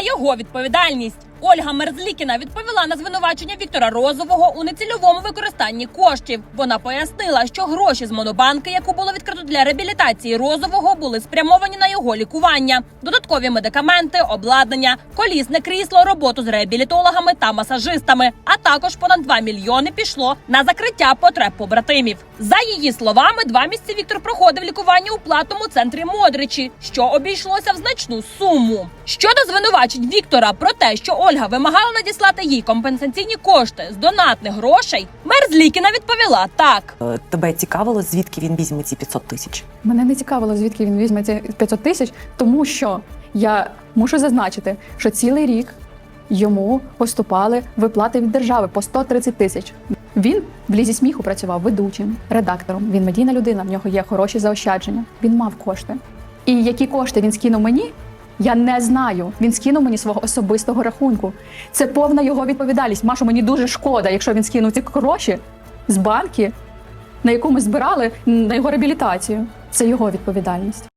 його відповідальність. Ольга Мерзлікіна відповіла на звинувачення Віктора Розового у нецільовому використанні коштів. Вона пояснила, що гроші з монобанки, яку було відкрито для реабілітації Розового, були спрямовані на його лікування, додаткові медикаменти, обладнання, колісне крісло, роботу з реабілітологами та масажистами. А також понад 2 мільйони пішло на закриття потреб побратимів. За її словами, два місяці Віктор проходив лікування у платному центрі Модричі, що обійшлося в значну суму. Щодо звинувачень Віктора про те, що Ольга вимагала надіслати їй компенсаційні кошти з донатних грошей, Мерзлікіна відповіла так. Е, Тебе цікавило, звідки він візьме ці 500 тисяч? Мене не цікавило, звідки він візьме ці 500 тисяч, тому що я мушу зазначити, що цілий рік йому поступали виплати від держави по 130 тисяч. Він в лізі сміху працював ведучим, редактором. Він медійна людина, в нього є хороші заощадження. Він мав кошти. І які кошти він скинув мені, я не знаю. Він скинув мені свого особистого рахунку. Це повна його відповідальність. Машу, мені дуже шкода, якщо він скинув ці гроші з банки, на яку ми збирали на його реабілітацію. Це його відповідальність.